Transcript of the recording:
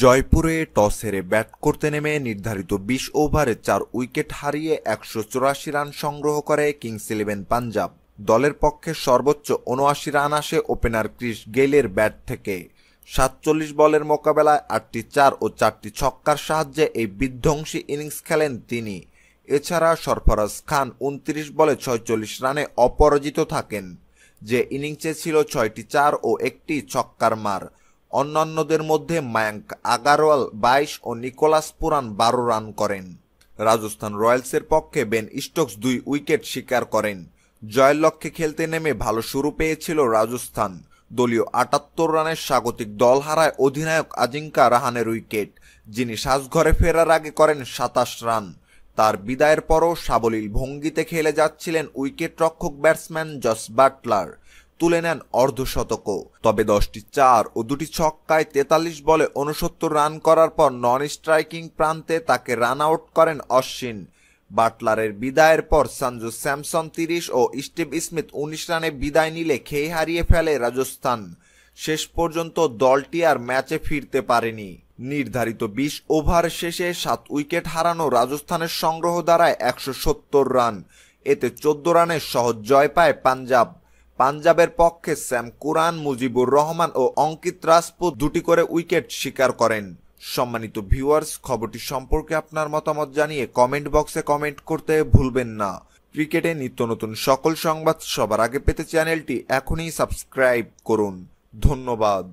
জয়পুরে টস হেরে ব্যাট করতে নেমে নির্ধারিত বিশ ওভারে চার উইকেট হারিয়ে একশো চুরাশি রান সংগ্রহ করে কিংস ইলেভেন পাঞ্জাব। দলের পক্ষে সর্বোচ্চ উনআশি রান আসে ওপেনার ক্রিস গেইলের ব্যাট থেকে। সাতচল্লিশ বলের মোকাবেলায় আটটি চার ও চারটি ছক্কার সাহায্যে এই বিধ্বংসী ইনিংস খেলেন তিনি। এছাড়া সরফরাজ খান উনত্রিশ বলে ছয়চল্লিশ রানে অপরাজিত থাকেন, যে ইনিংসে ছিল ছয়টি চার ও একটি ছক্কার মার। অন্যান্যদের মধ্যে মায়াঙ্ক আগারওয়াল, বাইশ ও নিকোলাস পুরান বারো রান করেন। রাজস্থান রয়্যালসের পক্ষে বেন স্টোকস দুই উইকেট শিকার করেন। জয়ের লক্ষ্যে খেলতে নেমে ভালো শুরু পেয়েছিল রাজস্থান। দলীয় আটাত্তর রানের স্বাগতিক দল হারায় অধিনায়ক আজিঙ্কা রাহানের উইকেট, যিনি সাজঘরে ফেরার আগে করেন সাতাশ রান। তার বিদায়ের পরও সাবলীল ভঙ্গিতে খেলে যাচ্ছিলেন উইকেট রক্ষক ব্যাটসম্যান জস বাটলার। তুলে নেন অর্ধশতকও। তবে দশটি চার ও দুটি ছক্কায় তেতাল্লিশ বলে উনসত্তর রান করার পর নন স্ট্রাইকিং প্রান্তে তাকে রান আউট করেন অশ্বিন। বাটলারের বিদায়ের পর সঞ্জু স্যামসন তিরিশ ও স্টিভ স্মিথ উনিশ রানে বিদায় নিলে খেয়ে হারিয়ে ফেলে রাজস্থান। শেষ পর্যন্ত দলটি আর ম্যাচে ফিরতে পারেনি। নির্ধারিত বিশ ওভার শেষে সাত উইকেট হারানো রাজস্থানের সংগ্রহ দ্বারায় একশো সত্তর রান। এতে চোদ্দ রানের সহজ জয় পায় পাঞ্জাব। পাঞ্জাবের পক্ষে স্যাম কুরান মুজিবুর রহমান ও অঙ্কিত রাজপুত দুটি করে উইকেট শিকার করেন। সম্মানিত ভিউয়ার্স, খবরটি সম্পর্কে আপনার মতামত জানিয়ে কমেন্ট বক্সে কমেন্ট করতে ভুলবেন না। ক্রিকেটে নিত্য নতুন সকল সংবাদ সবার আগে পেতে চ্যানেলটি এখনই সাবস্ক্রাইব করুন। ধন্যবাদ।